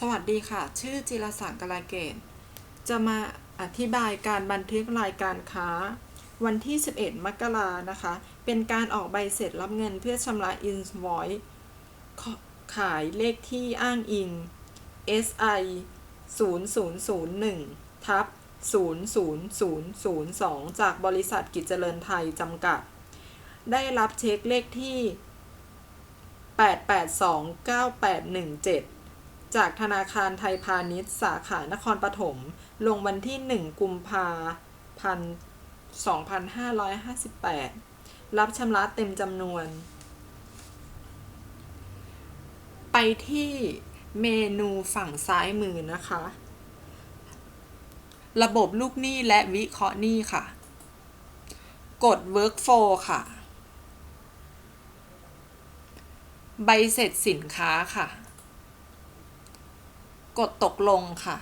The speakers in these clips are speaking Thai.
สวัสดีค่ะ ชื่อจิรศักดิ์กลาเกต จะมาอธิบายการบันทึกรายการค้า วันที่ 11 มกรานะคะ เป็นการออกใบเสร็จรับเงินเพื่อชำระ invoice ขขายเลขที่อ้างอิง SI 0001ทับ00002 จากบริษัทกิจเจริญไทยจำกัด ได้รับเช็คเลขที่ 8829817 จากธนาคารไทยพาณิชย์ สาขานครปฐม ลงวันที่ 1 กุมภาพันธ์2558 รับชำระเต็มจำนวน ไปที่เมนูฝั่งซ้ายมือนะคะ ระบบลูกหนี้และวิเคราะห์หนี้ค่ะ กด workflow ค่ะ ใบเสร็จสินค้าค่ะ กดตกลงค่ะ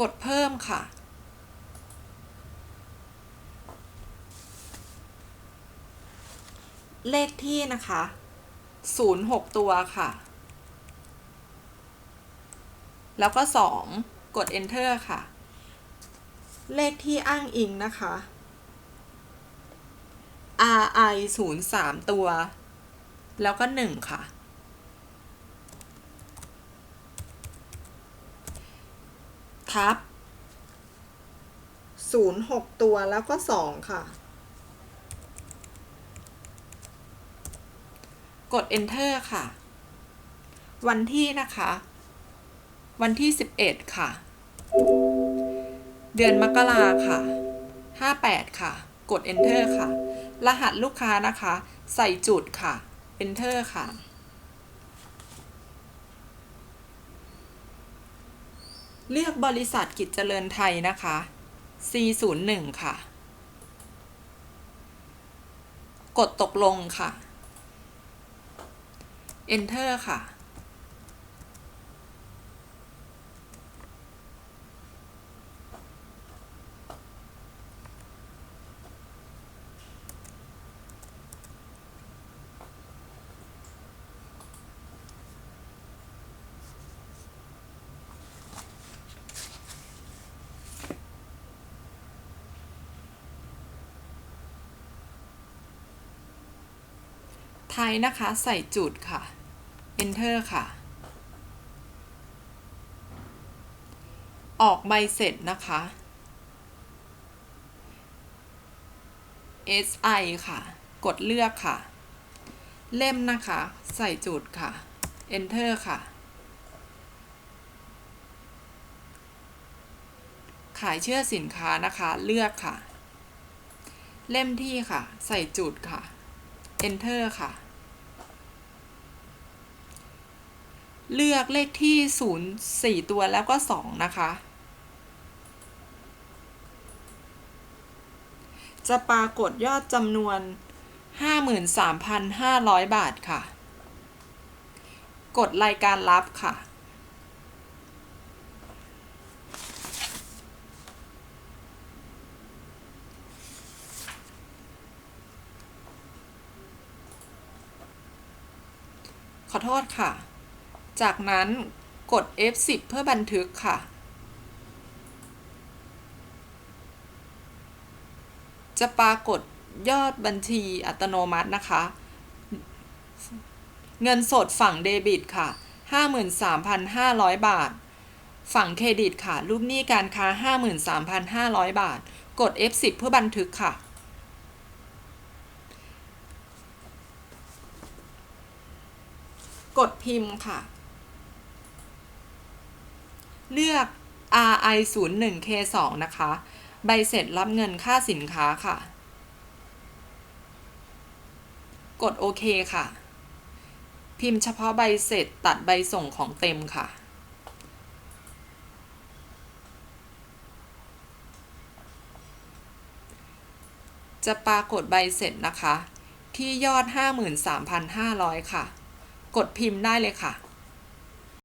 กดเพิ่มค่ะเลขที่นะคะ 06 ตัวค่ะ แล้วก็ 2 กด enter ค่ะ เลขที่อ้างอิงนะคะ RI 0 3 ตัว แล้วก็ 1 ค่ะ ทับ 06 ตัวแล้วก็ 2 ค่ะ กด enter ค่ะ วันที่นะคะ วันที่ 11 ค่ะ เดือนมกราค่ะ 58 ค่ะ กด enter ค่ะ รหัสลูกค้านะคะ ใส่จุดค่ะ enter ค่ะ เลือกบริษัทกิจเจริญไทยนะคะ C01 ค่ะ กดตกลงค่ะ enter ค่ะ ไทยนะคะ ใส่จุดค่ะ enter ค่ะ ออกใบเสร็จนะคะ SI ค่ะ กดเลือกค่ะ เล่มนะคะ ใส่จุดค่ะ enter ค่ะ ขายเชื่อสินค้านะคะ เลือกค่ะ เล่มที่ค่ะ ใส่จุดค่ะ enter ค่ะ เลือกเลขที่ 0 4 ตัวแล้วก็ 2 นะคะ จะปรากฏยอดจำนวน 53,500 บาทค่ะ กดรายการรับค่ะ ขอโทษค่ะ จากนั้นกด F10 เพื่อบันทึกค่ะ จะปรากฏยอดบัญชีอัตโนมัตินะคะ เงินสดฝั่งเดบิตค่ะ 53,500 บาท ฝั่งเครดิตค่ะ รูปหนี้การค้า 53,500 บาท กด F10 เพื่อบันทึกค่ะ กดพิมพ์ค่ะ เลือก RI 0 1 K 2นะคะ ใบเสร็จรับเงินค่าสินค้าค่ะ กดโอเคค่ะ พิมพ์เฉพาะใบเสร็จตัดใบส่งของเต็มค่ะจะปรากฏใบเสร็จนะคะ ที่ยอด 53,500 ค่ะ กดพิมพ์ได้เลยค่ะ